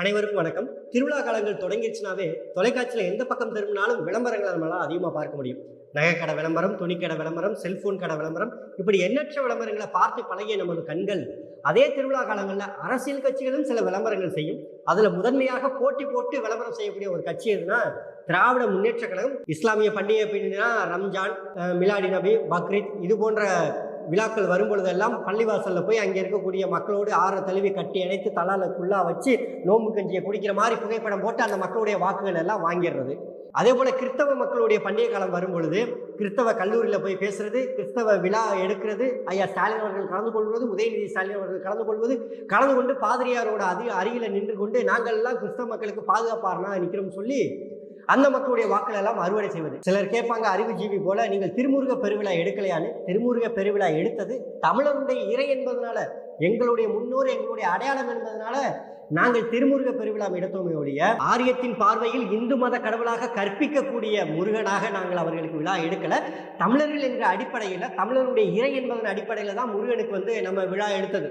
அனைவருக்கும் வணக்கம். திருவிழா காலங்கள் தொடங்கிடுச்சுனாவே தொலைக்காட்சியில் எந்த பக்கம் திரும்பினாலும் விளம்பரங்களை நம்மளால் அதிகமாக பார்க்க முடியும். நகைக்கடை விளம்பரம் துணிக்கடை விளம்பரம் செல்போன் கடை விளம்பரம் இப்படி எண்ணற்ற விளம்பரங்களை பார்த்து பழகிய நமது கண்கள் அதே திருவிழா காலங்களில் அரசியல் கட்சிகளும் சில விளம்பரங்கள் செய்யும். அதில் முதன்மையாக போட்டி போட்டு விளம்பரம் செய்யக்கூடிய ஒரு கட்சி எதுனா திராவிட முன்னேற்ற கழகம் இஸ்லாமிய பண்டிகை பின்னா ரம்ஜான் மிலாடி நபி பக்ரீத் இது போன்ற விழாக்கள் வரும்பொழுதெல்லாம் பள்ளிவாசலில் போய் அங்கே இருக்கக்கூடிய மக்களோடு ஆற தழுவி கட்டி அணைத்து தலாலுக்குள்ளா வச்சு நோம்பு கஞ்சியை குடிக்கிற மாதிரி புகைப்படம் போட்டு அந்த மக்களுடைய வாக்குகள் எல்லாம் வாங்கிடுறது. அதே போல் கிறிஸ்தவ மக்களுடைய பண்டிகை காலம் வரும்பொழுது கிறிஸ்தவ கல்லூரியில் போய் பேசுறது கிறிஸ்தவ விழா எடுக்கிறது ஐயா ஸ்டாலின் அவர்கள் கலந்து கொள்வது உதயநிதி ஸ்டாலின் அவர்கள் கலந்து கொள்வது கலந்து கொண்டு பாதிரியாரோட அதி அருகில் நின்று கொண்டு நாங்கள் எல்லாம் கிறிஸ்தவ மக்களுக்கு பாதுகாப்பாருனா நிற்கிறோம்னு சொல்லி அந்த மக்களுடைய வாக்கள் எல்லாம் அறுவடை செய்வது. சிலர் கேட்பாங்க அறிவுஜீவி போல நீங்கள் திருமுருக பெருவிழா எடுக்கலையான்னு. திருமுருக பெருவிழா எடுத்தது தமிழருடைய இறை என்பதனால எங்களுடைய முன்னோர் எங்களுடைய அடையாளம் என்பதனால நாங்கள் திருமுருக பெருவிழா எடுத்தோமே ஒழிய ஆரியத்தின் பார்வையில் இந்து மத கடவுளாக கற்பிக்கக்கூடிய முருகனாக நாங்கள் அவர்களுக்கு விழா எடுக்கல. தமிழர்கள் என்ற அடிப்படையில் தமிழருடைய இறை என்பதன் அடிப்படையில் தான் முருகனுக்கு வந்து நம்ம விழா எடுத்தது.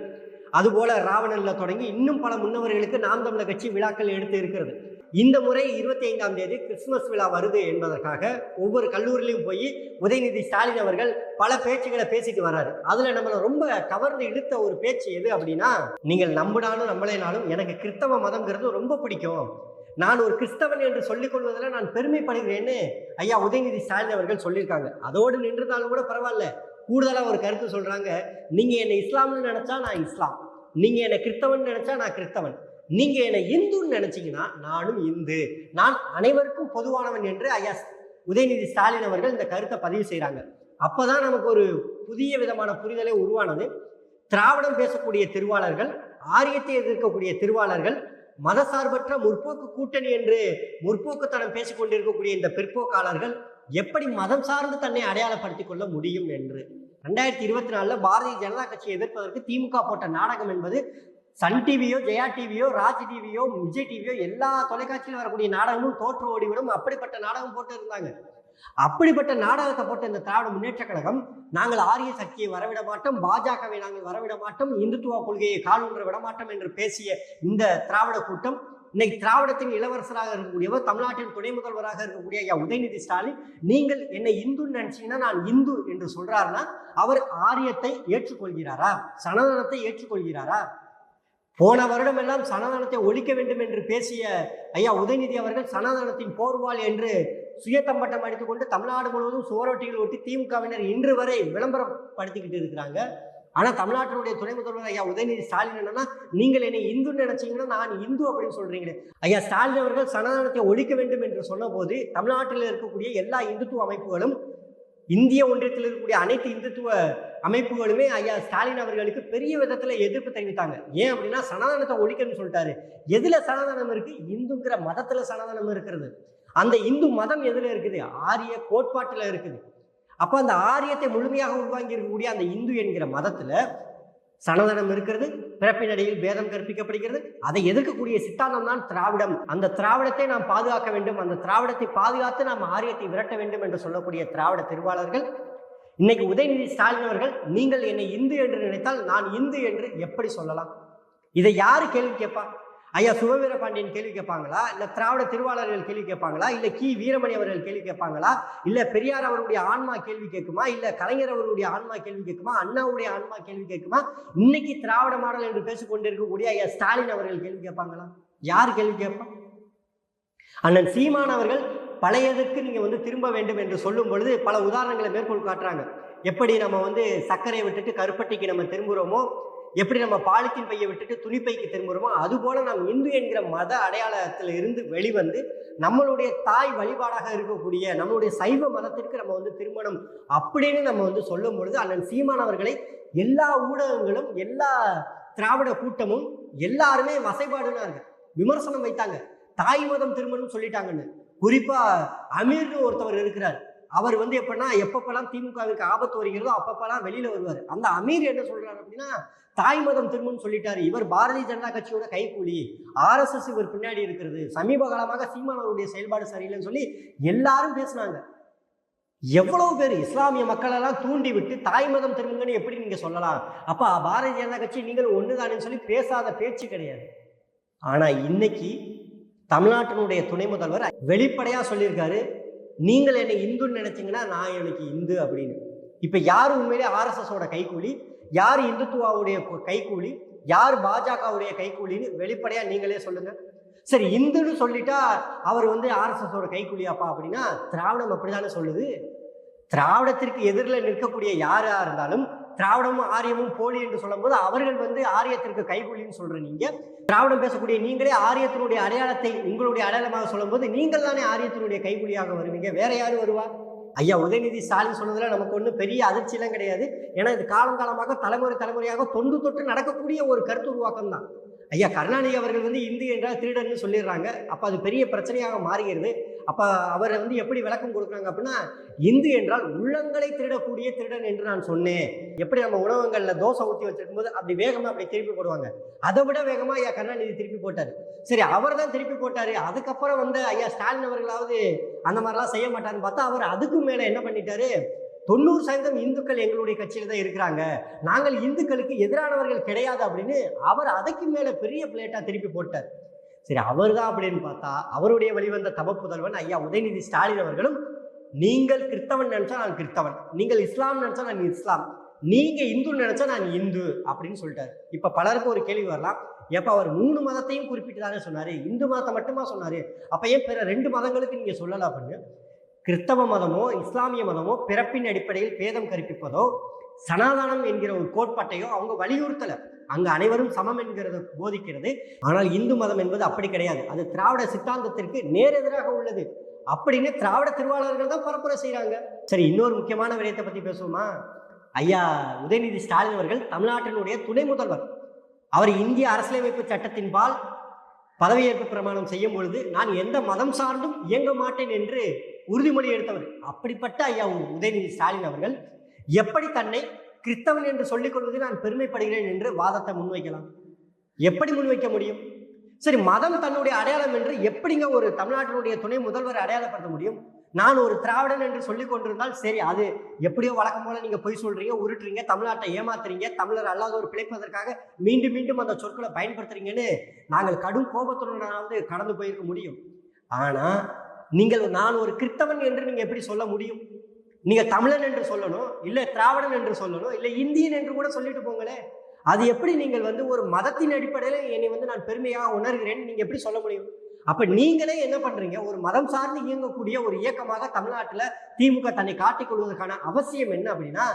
அதுபோல ராவணனில் தொடங்கி இன்னும் பல முன்னவர்களுக்கு நாம் தமிழர் கட்சி விழாக்கள் எடுத்து இருக்கிறது. இந்த முறை இருபத்தி ஐந்தாம் தேதி கிறிஸ்துமஸ் விழா வருது என்பதற்காக ஒவ்வொரு கல்லூரிலையும் போய் உதயநிதி ஸ்டாலின் அவர்கள் பல பேச்சுகளை பேசிட்டு வர்றாரு. அதுல நம்மளை ரொம்ப கவர்ந்து இழுத்த ஒரு பேச்சு எது அப்படின்னா நீங்கள் நம்பினாலும் நம்மளேனாலும் எனக்கு கிறிஸ்தவ மதம்ங்கிறது ரொம்ப பிடிக்கும். நான் ஒரு கிறிஸ்தவன் என்று சொல்லிக் கொள்வதில் நான் பெருமைப்படுகிறேன்னு ஐயா உதயநிதி ஸ்டாலின் அவர்கள் சொல்லியிருக்காங்க. அதோடு நின்றுதாலும் கூட பரவாயில்ல. கூடுதலாக ஒரு கருத்து சொல்றாங்க. நீங்க என்னை இஸ்லாம்னு நினைச்சா நான் இஸ்லாம். நீங்க என்னை கிறிஸ்தவன் நினைச்சா நான் கிறிஸ்தவன். நீங்க என்னை இந்துன்னு நினைச்சீங்கன்னா நானும் இந்து. நான் அனைவருக்கும் பொதுவானவன் என்று ஐயா உதயநிதி ஸ்டாலின் அவர்கள் இந்த கருத்தை பதிவு செய்கிறாங்க அப்போதான் நமக்கு ஒரு புதிய விதமான புரிதலே உருவானது. திராவிடம் பேசக்கூடிய திருவாளர்கள் ஆரியத்தை எதிர்க்கக்கூடிய திருவாளர்கள் மதசார்பற்ற முற்போக்கு கூட்டணி என்று முற்போக்குத்தனம் பேசிக்கொண்டிருக்கக்கூடிய இந்த பிற்போக்காளர்கள் எப்படி மதம் சார்ந்து தன்னை அடையாளப்படுத்திக் கொள்ள முடியும் என்று. ரெண்டாயிரத்தி இருபத்தி நாலுல பாரதிய ஜனதா கட்சியை எதிர்ப்பதற்கு திமுக போட்ட நாடகம் என்பது சன் டிவியோ ஜெயா டிவியோ ராஜ் டிவியோ விஜய் டிவியோ எல்லா தொலைக்காட்சியிலும் வரக்கூடிய நாடகமும் தோற்று ஓடிவிடும். அப்படிப்பட்ட நாடகம் போட்டு இருந்தாங்க. அப்படிப்பட்ட நாடகத்தை போட்ட இந்த திராவிட முன்னேற்ற கழகம் நாங்கள் ஆரிய சக்தியை வரவிட மாட்டோம் பாஜகவை நாங்கள் வரவிட மாட்டோம் இந்துத்துவ கொள்கையை காலூன்ற விட மாட்டோம் என்று பேசிய இந்த திராவிட கூட்டம் இன்னைக்கு திராவிடத்தின் இளவரசராக இருக்கக்கூடியவர் தமிழ்நாட்டின் துணை முதல்வராக இருக்கக்கூடிய ஐயா உதயநிதி ஸ்டாலின் நீங்கள் என்னை இந்துன்னு நினைச்சீங்கன்னா நான் இந்து என்று சொல்றாருன்னா அவர் ஆரியத்தை ஏற்றுக்கொள்கிறாரா? சனாதனத்தை ஏற்றுக்கொள்கிறாரா? போன வருடம் எல்லாம் சனாதனத்தை ஒழிக்க வேண்டும் என்று பேசிய ஐயா உதயநிதி அவர்கள் சனாதனத்தின் போர்வால் என்று சுயத்தம்பட்டம் அடித்துக்கொண்டு தமிழ்நாடு முழுவதும் சுவரொட்டிகள் ஒட்டி திமுகவினர் இன்று வரை விளம்பரப்படுத்திக்கிட்டு இருக்கிறாங்க. ஆனால் தமிழ்நாட்டினுடைய துணை முதல்வர் ஐயா உதயநிதி ஸ்டாலின் என்னன்னா நீங்கள் என்னை இந்துன்னு நினைச்சீங்கன்னா நான் இந்து அப்படின்னு சொல்றீங்களே. ஐயா ஸ்டாலின் அவர்கள் சனாதனத்தை ஒழிக்க வேண்டும் என்று சொன்னபோது தமிழ்நாட்டில் இருக்கக்கூடிய எல்லா இந்துத்துவ அமைப்புகளும் இந்திய ஒன்றியத்தில் இருக்கக்கூடிய அனைத்து இந்துத்துவ அமைப்புகளுமே ஐயா ஸ்டாலின் அவர்களுக்கு பெரிய விதத்தில் எதிர்ப்பு தெரிவித்தாங்க. ஏன் அப்படின்னா சனாதனத்தை ஒழிக்கணும்னு சொல்லிட்டாரு. எதில் சனாதனம் இருக்குது இந்துங்கிற மதத்தில் சனாதனம் இருக்கிறது. அந்த இந்து மதம் எதில் இருக்குது? ஆரிய கோட்பாட்டில் இருக்குது. அப்போ அந்த ஆரியத்தை முழுமையாக உள்வாங்கி இருக்கக்கூடிய அந்த இந்து என்கிற மதத்தில் சனாதனம் இருக்கிறது பிறப்பினடையில் பேதம் கற்பிக்கப்படுகிறது. அதை எதிர்க்கக்கூடிய சித்தாந்தம் தான் திராவிடம். அந்த திராவிடத்தை நாம் பாதுகாக்க வேண்டும். அந்த திராவிடத்தை பாதுகாத்து நாம் ஆரியத்தை விரட்ட வேண்டும் என்று சொல்லக்கூடிய திராவிட திருவாளர்கள் இன்னைக்கு உதயநிதி ஸ்டாலின் அவர்கள் நீங்கள் என்னை இந்து என்று நினைத்தால் நான் இந்து என்று எப்படி சொல்லலாம்? இதை யாரு கேள்வி கேட்பா? ஐயா சுபவீர பாண்டியன் கேள்வி கேட்பாங்களா? இல்ல திராவிட திருவாளர்கள் கேள்வி கேட்பாங்களா? இல்ல கி. வீரமணி அவர்கள் கேள்வி கேட்பாங்களா? இல்ல பெரியார் அவருடைய ஆன்மா கேள்வி கேட்குமா? இல்ல கலைஞர் அவருடைய ஆன்மா கேள்வி கேட்குமா? அண்ணாவுடைய ஆன்மா கேள்வி கேட்குமா? இன்னைக்கு திராவிட மாடல் என்று பேசிக்கொண்டிருக்கக்கூடிய ஐயா ஸ்டாலின் அவர்கள் கேள்வி கேட்பாங்களா? யார் கேள்வி கேட்பா? அண்ணன் சீமான் அவர்கள் பழையதுக்கு நீங்கள் வந்து திரும்ப வேண்டும் என்று சொல்லும் பொழுது பல உதாரணங்களை மேற்கொள் காட்டுறாங்க. எப்படி நம்ம வந்து சர்க்கரையை விட்டுட்டு கருப்பட்டிக்கு நம்ம திரும்புகிறோமோ எப்படி நம்ம பாலித்தீன் பையை விட்டுட்டு துணிப்பைக்கு திரும்புகிறோமோ அதுபோல் நாம் இந்து என்கிற மத அடையாளத்தில் இருந்து வெளிவந்து நம்மளுடைய தாய் வழிபாடாக இருக்கக்கூடிய நம்மளுடைய சைவ மதத்திற்கு நம்ம வந்து திருமணம் அப்படின்னு நம்ம வந்து சொல்லும் பொழுது அண்ணன் சீமான் அவர்களை எல்லா ஊடகங்களும் எல்லா திராவிட கூட்டமும் எல்லாருமே வசைபாடுனாங்க. விமர்சனம் வைத்தாங்க. தாய் மதம் திருமணம் சொல்லிட்டாங்கன்னு. குறிப்பா அமீர்னு ஒருத்தவர் இருக்கிறார். அவர் வந்து எப்படின்னா எப்பப்பெல்லாம் திமுகவிற்கு ஆபத்து வருகிறதோ அப்பப்பெல்லாம் வெளியில வருவார். அந்த அமீர் என்ன சொல்றாரு அப்படின்னா தாய் மதம் திரும்புன்னு சொல்லிட்டாரு. இவர் பாரதிய ஜனதா கட்சியோட கைக்கூலி ஆர்எஸ்எஸ் இவர் பின்னாடி இருக்கிறது. சமீப காலமாக சீமானவருடைய செயல்பாடு சரியில்லைன்னு சொல்லி எல்லாரும் பேசினாங்க. எவ்வளவு பேர் இஸ்லாமிய மக்கள் எல்லாம் தூண்டி விட்டு தாய் மதம் திரும்புங்கன்னு எப்படி நீங்க சொல்லலாம்? அப்ப பாரதிய ஜனதா கட்சி நீங்கள் ஒண்ணுதானு சொல்லி பேசாத பேச்சு கிடையாது. ஆனா இன்னைக்கு தமிழ்நாட்டினுடைய துணை முதல்வர் வெளிப்படையாக சொல்லியிருக்காரு நீங்கள் என்னை இந்துன்னு நினச்சிங்கன்னா நான் எனக்கு இந்து அப்படின்னு. இப்போ யார் உண்மையிலே ஆர்எஸ்எஸோட கைக்கூலி யார் இந்துத்துவாவுடைய கைகூலி கைக்கூலி யார் பாஜகவுடைய கைக்கூலின்னு வெளிப்படையாக நீங்களே சொல்லுங்கள் சரி இந்துன்னு சொல்லிட்டா அவர் வந்து ஆர்எஸ்எஸோட கைக்கூலியாப்பா அப்படின்னா திராவிடம் அப்படிதானே சொல்லுது. திராவிடத்திற்கு எதிரில் நிற்கக்கூடிய யாராக இருந்தாலும் திராவிடமும் ஆரியமும் போலி என்று சொல்லும்போது அவர்கள் வந்து ஆரியத்திற்கு கைகூலின்னு சொல்ற நீங்க. திராவிடம் பேசக்கூடிய நீங்களே ஆரியத்தினுடைய அடையாளத்தை உங்களுடைய அடையாளமாக சொல்லும்போது நீங்கள் தானே ஆரியத்தினுடைய கைகூலியாக வருவீங்க. வேற யாரும் வருவா? ஐயா உதயநிதி ஸ்டாலின் சொன்னதுல நமக்கு ஒன்றும் பெரிய அதிர்ச்சியெல்லாம் கிடையாது. ஏன்னா இது காலங்காலமாக தலைமுறை தலைமுறையாக தொண்டு தொட்டு நடக்கக்கூடிய ஒரு கருத்து உருவாக்கம் தான் ஐயா கருணாநிதி அவர்கள் வந்து இந்து என்றால் திருடன்னு சொல்லிடுறாங்க. அப்போ அது பெரிய பிரச்சனையாக மாறுகிறது அப்போ அவரை வந்து எப்படி விளக்கம் கொடுக்குறாங்க அப்படின்னா இந்து என்றால் உள்ளங்களை திருடக்கூடிய திருடன் என்று நான் சொன்னேன். எப்படி நம்ம உணவங்களில் தோசை ஊற்றி வச்சிருக்கும் போது அப்படி வேகமாக அப்படி திருப்பி போடுவாங்க. அதை விட வேகமாக ஐயா கருணாநிதி திருப்பி போட்டார். சரி அவர் தான் திருப்பி போட்டார். அதுக்கப்புறம் வந்து ஐயா ஸ்டாலின் அவர்களாவது அந்த மாதிரிலாம் செய்ய மாட்டாருன்னு பார்த்தா அவர் அதுக்கு மேலே என்ன பண்ணிட்டாரு? தொண்ணூறு சதவீதம் இந்துக்கள் எங்களுடைய கட்சியில் தான் இருக்கிறாங்க. நாங்கள் இந்துக்களுக்கு எதிரானவர்கள் கிடையாது அப்படின்னு அவர் அதுக்கு மேலே பெரிய பிளேட்டாக திருப்பி போட்டார். சரி அவர் தான் அப்படின்னு பார்த்தா அவருடைய வழிவந்த தப புதல்வன் ஐயா உதயநிதி ஸ்டாலின் அவர்களும் நீங்கள் கிறிஸ்தவன் நினைச்சா நான் கிறிஸ்தவன் நீங்கள் இஸ்லாம் நினைச்சா நான் இஸ்லாம் நீங்க இந்து நினைச்சா நான் இந்து அப்படின்னு சொல்லிட்டாரு. இப்ப பலருக்கும் ஒரு கேள்வி வரலாம். எப்ப அவர் மூணு மதத்தையும் குறிப்பிட்டு தானே சொன்னாரு இந்து மதத்தை மட்டுமா சொன்னாரு? அப்ப ஏன் பிற ரெண்டு மதங்களுக்கு நீங்க சொல்லலாம் அப்படின்னு? கிறிஸ்தவ மதமோ இஸ்லாமிய மதமோ பிறப்பின் அடிப்படையில் பேதம் கற்பிப்பதோ சனாதானம் என்கிற ஒரு கோட்பாட்டையோ அவங்க வலியுறுத்தலை. அங்கு அனைவரும் சமம் என்கிறது போதிக்கிறது. ஆனால் இந்து மதம் என்பது அப்படி கிடையாது. அது திராவிட சித்தாந்தத்திற்கு நேரெதிராக உள்ளது. அப்படின்னு திராவிட திருவாளர்கள் தான் பரப்புரை செய்கிறாங்க சரி இன்னொரு முக்கியமான விடயத்தை பத்தி பேசுவோமா? ஐயா உதயநிதி ஸ்டாலின் அவர்கள் தமிழ்நாட்டினுடைய துணை முதல்வர். அவர் இந்திய அரசியலமைப்பு சட்டத்தின்பால் பதவியேற்பு பிரமாணம் செய்யும் பொழுது நான் எந்த மதம் சார்ந்தும் இயங்க மாட்டேன் என்று உறுதிமொழி எடுத்தவர். அப்படிப்பட்ட ஐயா உதயநிதி ஸ்டாலின் அவர்கள் எப்படி தன்னை கிறிஸ்தவன் என்று சொல்லிக்கொள்வதில் நான் பெருமைப்படுகிறேன் என்று வாதத்தை முன்வைக்கலாம். எப்படி முன்வைக்க முடியும்? சரி மதம் தன்னுடைய அடையாளம் என்று எப்படிங்க ஒரு தமிழ்நாட்டினுடைய துணை முதல்வர் அடையாளப்படுத்த முடியும்? நான் ஒரு திராவிடன் என்று சொல்லிக் கொண்டிருந்தால் சரி அது எப்படியோ வழக்கம் போல நீங்க பொய் சொல்றீங்க உருட்டுறீங்க தமிழ்நாட்டை ஏமாத்துறீங்க தமிழர் அல்லாத ஒரு பிழைப்பதற்காக மீண்டும் மீண்டும் அந்த சொற்களை பயன்படுத்துறீங்கன்னு நாங்கள் கடும் கோபத்துடனாவது கடந்து போயிருக்க முடியும். ஆனா நீங்கள் நான் ஒரு கிறிஸ்தவன் என்று நீங்க எப்படி சொல்ல முடியும்? நீங்க தமிழன் என்று சொல்லணும் இல்ல திராவிடன் என்று சொல்லணும் இல்ல இந்தியன் என்று கூட சொல்லிட்டு போங்களே. அது எப்படி நீங்கள் வந்து ஒரு மதத்தின் அடிப்படையில் என்னை வந்து நான் பெருமையாக உணர்கிறேன்? நீங்க எப்படி சொல்ல முடியும்? அப்ப நீங்களே என்ன பண்றீங்க? ஒரு மதம் சார்ந்து இயங்கக்கூடிய ஒரு இயக்கமாக தமிழ்நாட்டுல திமுக தன்னை காட்டிக் கொள்வதற்கான அவசியம் என்ன அப்படின்னா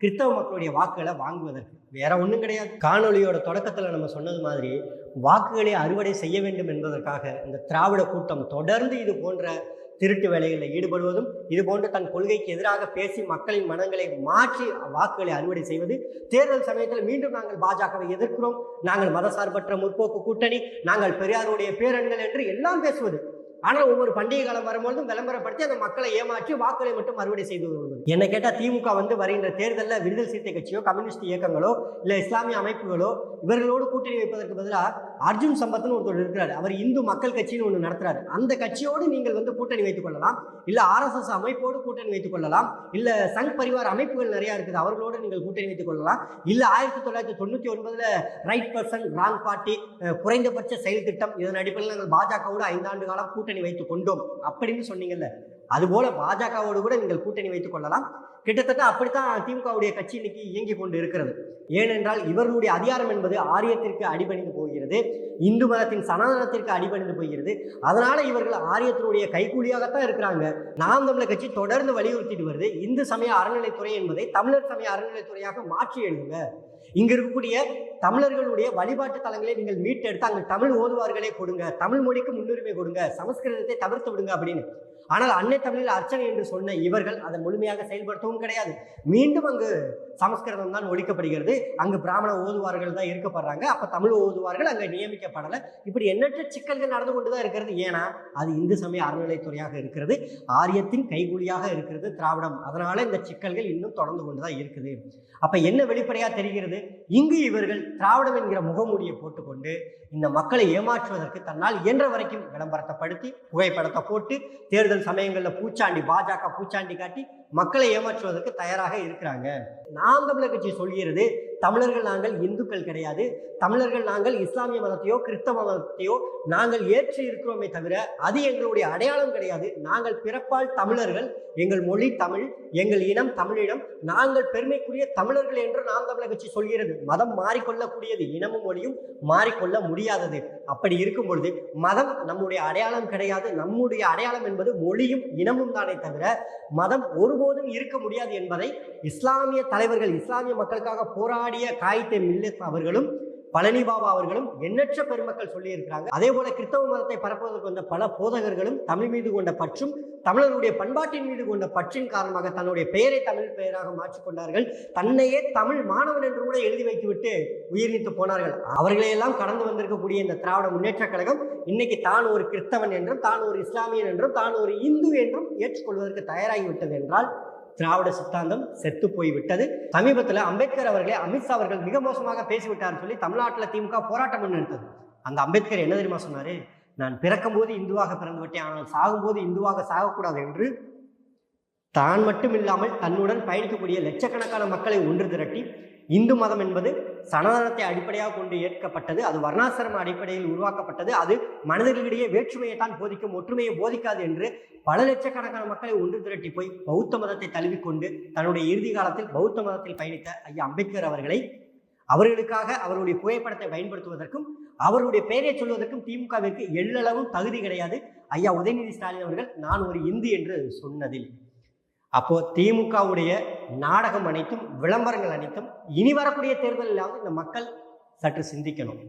கிறிஸ்தவ மக்களுடைய வாக்குகளை வாங்குவதற்கு. வேற ஒன்றும் கிடையாது. காணொளியோட தொடக்கத்தில் நம்ம சொன்னது மாதிரி வாக்குகளை அறுவடை செய்ய வேண்டும் என்பதற்காக இந்த திராவிட கூட்டம் தொடர்ந்து இது போன்ற திருட்டு வேலைகளில் ஈடுபடுவதும் இது போன்று தன் கொள்கைக்கு எதிராக பேசி மக்களின் மனங்களை மாற்றி வாக்குகளை அறுவடை செய்வது. தேர்தல் சமயத்தில் மீண்டும் நாங்கள் பாஜகவை எதிர்க்கிறோம். நாங்கள் மதசார்பற்ற முற்போக்கு கூட்டணி நாங்கள் பெரியாருடைய பேரன்கள் என்று எல்லாம் பேசுவது. ஆனால் ஒவ்வொரு பண்டிகை காலம் வரும்பொழுதும் விளம்பரப்படுத்தி அந்த மக்களை ஏமாற்றி வாக்குகளை மட்டும் அறுவடை செய்து வருவது. என்ன கேட்டால் திமுக வந்து வருகின்ற தேர்தலில் விடுதல் சிறுத்தை கட்சியோ கம்யூனிஸ்ட் இயக்கங்களோ இல்லை இஸ்லாமிய அமைப்புகளோ இவர்களோடு கூட்டணி வைப்பதற்கு பதிலாக அர்ஜுன் சம்பத்னு ஒருத்தர் இருக்கிறார். அவர் இந்து மக்கள் கட்சின்னு ஒன்று நடத்துறாரு. அந்த கட்சியோடு நீங்கள் வந்து கூட்டணி வைத்துக் கொள்ளலாம். இல்லை ஆர்எஸ்எஸ் அமைப்போடு கூட்டணி வைத்துக் கொள்ளலாம். இல்லை சங் பரிவார் அமைப்புகள் நிறையா இருக்குது. அவர்களோடு நீங்கள் கூட்டணி வைத்துக் கொள்ளலாம். இல்லை ஆயிரத்தி தொள்ளாயிரத்தி தொண்ணூற்றி ஒன்பதில் ரைட் பர்சன் ராங் பார்ட்டி குறைந்தபட்ச செயல் திட்டம் இதன் அடிப்படையில் நாங்கள் பாஜகவோடு ஐந்தாண்டு காலம் கூட்டணி வைத்துக் கொண்டோம். அப்படின்னு சொன்னீங்கல்ல. அதுபோல பாஜகவோடு கூட நீங்கள் கூட்டணி வைத்துக் கொள்ளலாம். கிட்டத்தட்ட அப்படித்தான் திமுகவுடைய கட்சி இன்னைக்கு இயங்கி கொண்டு இருக்கிறது. ஏனென்றால் இவர்களுடைய அதிகாரம் என்பது ஆரியத்திற்கு அடிபணிந்து போகிறது. இந்து மதத்தின் சனாதனத்திற்கு அடிபணிந்து போகிறது. அதனால இவர்கள் ஆரியத்தினுடைய கைகூலியாகத்தான் இருக்கிறாங்க. நாம் தமிழர் கட்சி தொடர்ந்து வலியுறுத்திட்டு வருது. இந்து சமய அறநிலைத்துறை என்பதை தமிழர் சமய அறநிலைத்துறையாக மாற்றி எழுதுங்க. இங்க இருக்கக்கூடிய தமிழர்களுடைய வழிபாட்டு தலங்களை நீங்கள் மீட்டெடுத்து அங்கு தமிழ் ஓதுவார்களே கொடுங்க. தமிழ் மொழிக்கு முன்னுரிமை கொடுங்க. சமஸ்கிருதத்தை தவிர்த்து விடுங்க அப்படின்னு. ஆனால் அன்னை தமிழில் அர்ச்சனை என்று சொன்ன இவர்கள் அதை முழுமையாக செயல்படுத்தவும் கிடையாது. மீண்டும் அங்கு சமஸ்கிருதம் தான் ஒழிக்கப்படுகிறது. அங்கு பிராமண ஓதுவார்கள் தான் இருக்கப்படுறாங்க. அப்ப தமிழ் ஓதுவார்கள் அங்க நியமிக்கப்படலை. இப்படி எண்ணற்ற சிக்கல்கள் நடந்து கொண்டு தான் இருக்கிறது. ஏன்னா அது இந்து சமய அறநிலைத்துறையாக இருக்கிறது. ஆரியத்தின் கைகூலியாக இருக்கிறது திராவிடம். அதனால இந்த சிக்கல்கள் இன்னும் தொடர்ந்து கொண்டு தான் இருக்குது. அப்ப என்ன வெளிப்படையா தெரிகிறது? இங்கு இவர்கள் திராவிடம் என்கிற முகமூடியை போட்டுக்கொண்டு இந்த மக்களை ஏமாற்றுவதற்கு தன்னால் இயன்ற வரைக்கும் விளம்பரத்தை படுத்தி புகைப்படத்தை போட்டு தேர்தல் சமயங்களில் பூச்சாண்டி பாஜக பூச்சாண்டி காட்டி மக்களை ஏமாற்றுவதற்கு தயாராக இருக்கிறாங்க. நாம் தமிழர் கட்சி சொல்கிறது தமிழர்கள் நாங்கள் இந்துக்கள் கிடையாது. தமிழர்கள் நாங்கள் இஸ்லாமிய மதத்தையோ கிறிஸ்தவ மதத்தையோ நாங்கள் ஏற்று இருக்கிறோமே தவிர அது எங்களுடைய அடையாளம் கிடையாது. நாங்கள் பிறப்பால் தமிழர்கள் எங்கள் மொழி தமிழ் எங்கள் இனம் தமிழினம் நாங்கள் பெருமைக்குரிய தமிழர்கள் என்று நாம் தமிழர் கட்சி சொல்கிறது. மதம் மாறிக்கொள்ளக்கூடியது இனமும் மொழியும் மாறிக்கொள்ள முடியாதது. அப்படி இருக்கும் பொழுது மதம் நம்முடைய அடையாளம் கிடையாது. நம்முடைய அடையாளம் என்பது மொழியும் இனமும் தானே தவிர மதம் ஒருபோதும் இருக்க முடியாது என்பதை இஸ்லாமிய தலைவர்கள் இஸ்லாமிய மக்களுக்காக போராடிய காயித்தே மில்லத் அவர்களும் பழனி பாபா அவர்களும் எண்ணற்ற பெருமக்கள் சொல்லியிருக்கிறாங்க. அதே போல கிறிஸ்தவ மதத்தை பரப்புவதற்கு வந்த பல போதகர்களும் தமிழ் மீது கொண்ட பற்றும் தமிழருடைய பண்பாட்டின் மீது கொண்ட பற்றின் காரணமாக தன்னுடைய பெயரை தமிழ் பெயராக மாற்றிக்கொண்டார்கள் தன்னையே தமிழ் மாணவன் என்று கூட எழுதி வைத்துவிட்டு உயிர்நீத்து போனார்கள். அவர்களையெல்லாம் கடந்து வந்திருக்கக்கூடிய இந்த திராவிட முன்னேற்ற கழகம் இன்னைக்கு தான் ஒரு கிறிஸ்தவன் என்றும் தான் ஒரு இஸ்லாமியன் என்றும் தான் ஒரு இந்து என்றும் ஏற்றுக்கொள்வதற்கு தயாராகிவிட்டது என்றால் திராவிட சித்தாந்தம் செத்து போய் விட்டது. சமீபத்தில் அம்பேத்கர் அவர்களே அமித்ஷா அவர்கள் மிக மோசமாக பேசிவிட்டார்னு சொல்லி தமிழ்நாட்டில் திமுக போராட்டம் முன்னெடுத்தது அந்த அம்பேத்கர் என்ன தெரியுமா சொன்னார்? நான் பிறக்கும்போது இந்துவாக பிறந்து விட்டேன் ஆனால் சாகும்போது இந்துவாக சாகக்கூடாது என்று தான் மட்டும் இல்லாமல் தன்னுடன் பயணிக்கக்கூடிய லட்சக்கணக்கான மக்களை ஒன்று திரட்டி இந்து மதம் என்பது சனாதனத்தை அடிப்படையாக கொண்டு ஏற்கப்பட்டது அது வர்ணாசிரம அடிப்படையில் உருவாக்கப்பட்டது அது மனிதர்களிடையே வேற்றுமையை தான் போதிக்கும் ஒற்றுமையை போதிக்காது என்று பல லட்சக்கணக்கான மக்களை ஒன்று திரட்டி போய் பௌத்த மதத்தை தழுவிக்கொண்டு தன்னுடைய இறுதி காலத்தில் பௌத்த மதத்தில் பயணித்த ஐயா அம்பேத்கர் அவர்களை அவர்களுக்காக அவருடைய புகைப்படத்தை பயன்படுத்துவதற்கும் அவருடைய பெயரை சொல்வதற்கும் திமுகவிற்கு எள்ளளவும் தகுதி கிடையாது. ஐயா உதயநிதி ஸ்டாலின் அவர்கள் நான் ஒரு இந்து என்று சொன்னதில். அப்போ திமுகவுடைய நாடகம் அனைத்தும் விளம்பரங்கள் அனைத்தும் இனி வரக்கூடிய தேர்தலிலாவது இந்த மக்கள் சற்று சிந்திக்கணும்.